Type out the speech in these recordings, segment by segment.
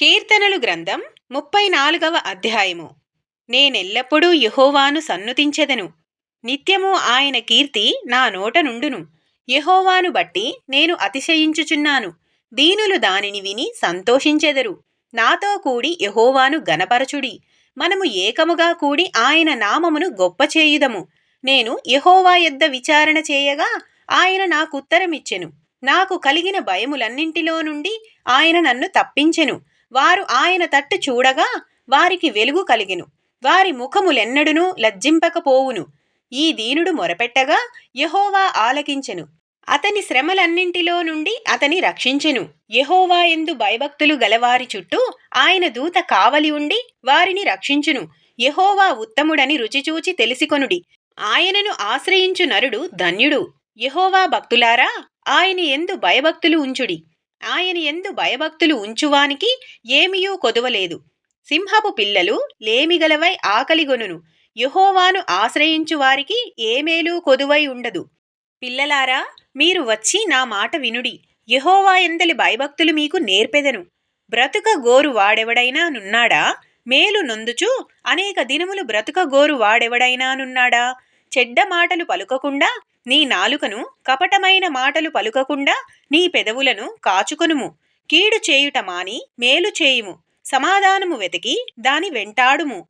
కీర్తనలు గ్రంథం ముప్పై నాలుగవ అధ్యాయము. నేనెల్లప్పుడూ యహోవాను సన్నుతించెదను. నిత్యము ఆయన కీర్తి నా నోట నుండును. యహోవాను బట్టి నేను అతిశయించుచున్నాను. దీనులు దానిని విని సంతోషించెదరు. నాతో కూడి యహోవాను గనపరచుడి మనము ఏకముగా కూడి ఆయన నామమును గొప్ప చేయుదము. నేను యహోవా యొద్ద విచారణ చేయగా ఆయన నాకుత్తరమిచ్చెను నాకు కలిగిన భయములన్నింటిలో నుండి ఆయన నన్ను తప్పించెను. వారు ఆయన తట్టు చూడగా వారికి వెలుగు కలిగెను. వారి ముఖములెన్నడునూ లజ్జింపకపోవును. ఈ దీనుడు మొరపెట్టగా యహోవా ఆలకించెను. అతని శ్రమలన్నింటిలో నుండి అతని రక్షించెను. యహోవా ఎందు భయభక్తులు గలవారి చుట్టూ ఆయన దూత కావలి ఉండి వారిని రక్షించును. యహోవా ఉత్తముడని రుచిచూచి తెలిసికొనుడి. ఆయనను ఆశ్రయించు నరుడు ధన్యుడు. యహోవా భక్తులారా ఆయన ఎందు భయభక్తులు ఉంచుడి. ఆయన ఎందు భయభక్తులు ఉంచువానికి ఏమియూ కొదువలేదు. సింహపు పిల్లలు లేమిగలవై ఆకలిగొనును. యెహోవాను ఆశ్రయించు వారికి ఏమేలూ కొదువై ఉండదు. పిల్లలారా మీరు వచ్చి నా మాట వినుడి. యహోవా ఎందలి భయభక్తులు మీకు నేర్పెదను. బ్రతుక గోరు వాడెవడైనా నున్నాడా? మేలు నొందుచు. అనేక దినములు బ్రతుక గోరు వాడెవడైనా నున్నాడా? చెడ్డ మాటలు పలుకకుండా నీ నాలుకను కపటమైన మాటలు పలుకకుండా నీ పెదవులను కాచుకొనుము. కీడు చేయుట మాని మేలు చేయుము. సమాధానము వెతికి దాని వెంటాడుము.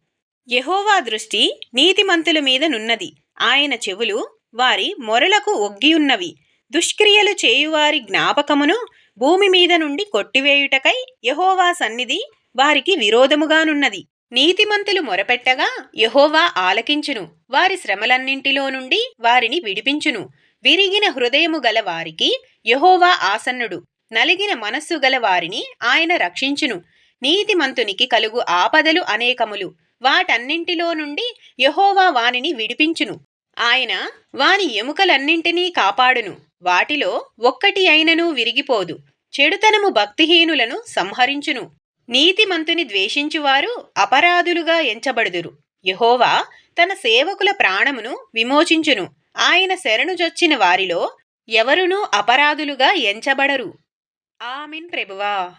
యహోవా దృష్టి నీతిమంతుల మీద నున్నది. ఆయన చెవులు వారి మొరలకు ఒగ్గియున్నవి. దుష్క్రియలు చేయువారి జ్ఞాపకమును భూమి మీద నుండి కొట్టివేయుటకై యహోవా సన్నిధి వారికి విరోధముగానున్నది. నీతిమంతులు మొరపెట్టగా యహోవా ఆలకించును. వారి శ్రమలన్నింటిలో నుండి వారిని విడిపించును. విరిగిన హృదయము గల వారికి యహోవా ఆసన్నుడు. నలిగిన మనస్సు గల వారిని ఆయన రక్షించును. నీతిమంతునికి కలుగు ఆపదలు అనేకములు. వాటన్నింటిలో నుండి యహోవా వానిని విడిపించును. ఆయన వాని ఎముకలన్నింటినీ కాపాడును. వాటిలో ఒక్కటి అయినను విరిగిపోదు. చెడుతనము భక్తిహీనులను సంహరించును. నీతిమంతుని ద్వేషించువారు అపరాధులుగా ఎంచబడుదురు. యహోవా తన సేవకుల ప్రాణమును విమోచించును. ఆయన శరణుజొచ్చిన వారిలో ఎవరునూ అపరాధులుగా ఎంచబడరు. ఆమెన్ ప్రభువా.